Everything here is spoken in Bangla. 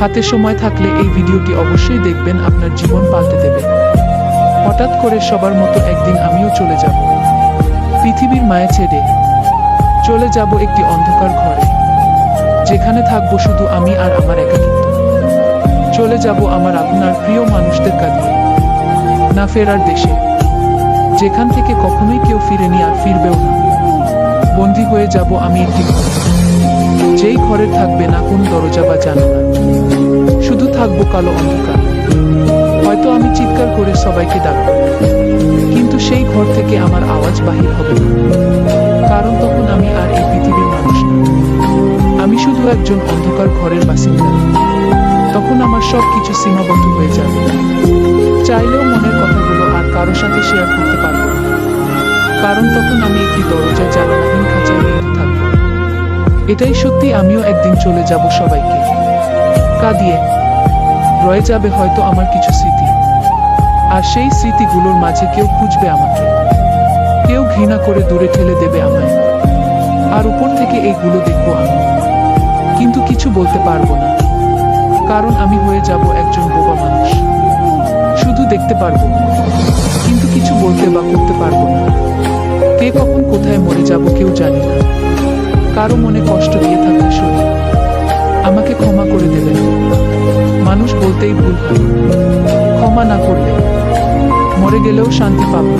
হাতে সময় থাকলে এই ভিডিওটি অবশ্যই দেখবেন, আপনার জীবন পাল্টে দেবে। হঠাৎ করে সবার মতো একদিন আমিও চলে যাব। পৃথিবীর মায়া ছেড়ে চলে যাব একটি অন্ধকার ঘরে। যেখানে থাকব শুধু আমি আর আমার একাকিত্ব। চলে যাব আমার আপনার প্রিয় মানুষদের কাঁদিয়ে না ফেরার দেশে। যেখান থেকে কখনোই কেউ ফিরেনি আর ফিরবেও না। বন্দী হয়ে যাব আমি একটি ঘরে। যেই ঘরে থাকবে না কোন দরজা বা জানালা। শুধু থাকব কালো অন্ধকার। হয়তো আমি চিৎকার করে সবাইকে ডাকবো। কিন্তু সেই ঘর থেকে আমার আওয়াজ বাহির হবে কারণ তখন আমি আর এই পৃথিবীর মানুষ আমি শুধু একজন অন্ধকার ঘরের বাসিন্দা। তখন আমার সব কিছু সীমাবদ্ধ হয়ে যাবে। চাইলেও মনের কথাগুলো আর কারও সাথে শেয়ার করতে পারব না। কারণ তখন আমি একটি দরজা জানালাহীন খাঁচায় বেঁধে থাকব। এটাই সত্যি, আমিও একদিন চলে যাব সবাইকে। কাঁদিয়ে রয়ে যাবে হয়তো আমার কিছু স্মৃতি। আর সেই স্মৃতিগুলোর মাঝে কেউ খুঁজবে আমাকে। কেউ ঘৃণা করে দূরে ঠেলে দেবে আমায়। আর উপর থেকে এইগুলো দেখব আমি। কিন্তু কিছু বলতে পারব না। কারণ আমি হয়ে যাব একজন বোবা মানুষ। শুধু দেখতে পারব। কিন্তু কিছু বলতে বা করতে পারব না। কে কখন কোথায় মরে যাব কেউ জানি না। কারও মনে কষ্ট দিয়ে থাকলে শরীর মানুষ ভুল ক্ষমা না করলে মরে গেলেও শান্তি পাবো।